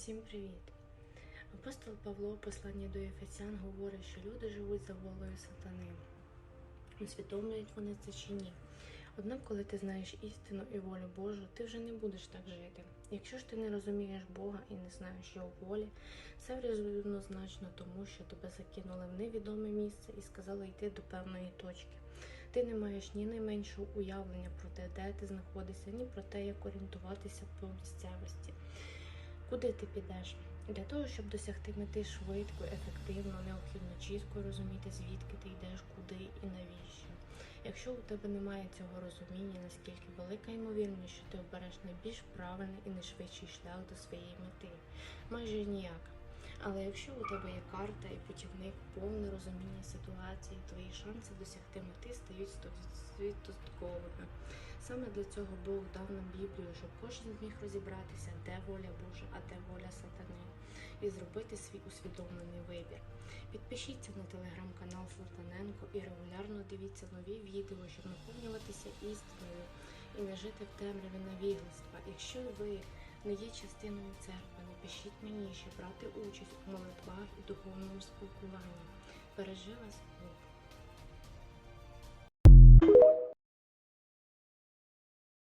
Всім привіт! Апостол Павло, в посланні до Ефесян, говорить, що люди живуть за волею сатани. Усвідомлюють вони це чи ні. Однак, коли ти знаєш істину і волю Божу, ти вже не будеш так жити. Якщо ж ти не розумієш Бога і не знаєш Його волі, це рівнозначно тому, що тебе закинули в невідоме місце і сказали йти до певної точки. Ти не маєш ні найменшого уявлення про те, де ти знаходишся, ні про те, як орієнтуватися по місцевості. Куди ти підеш? Для того, щоб досягти мети швидко, ефективно, необхідно чітко розуміти, звідки ти йдеш, куди і навіщо. Якщо у тебе немає цього розуміння, наскільки велика ймовірність, що ти обереш найбільш правильний і найшвидший шлях до своєї мети, майже ніяка. Але якщо у тебе є карта і путівник, повне розуміння ситуації, твої шанси досягти мети стають стовідсотковими. Саме для цього Бог дав нам Біблію, щоб кожен зміг розібратися, де воля Божа, а де воля сатани, і зробити свій усвідомлений вибір. Підпишіться на телеграм-канал Слатаненко і регулярно дивіться нові відео, щоб наповнюватися істиною і не жити в темряві невігластва. Якщо ви не є частиною церкви, напишіть мені, щоб брати участь у молитвах і духовному спілкуванні. Бережи вас.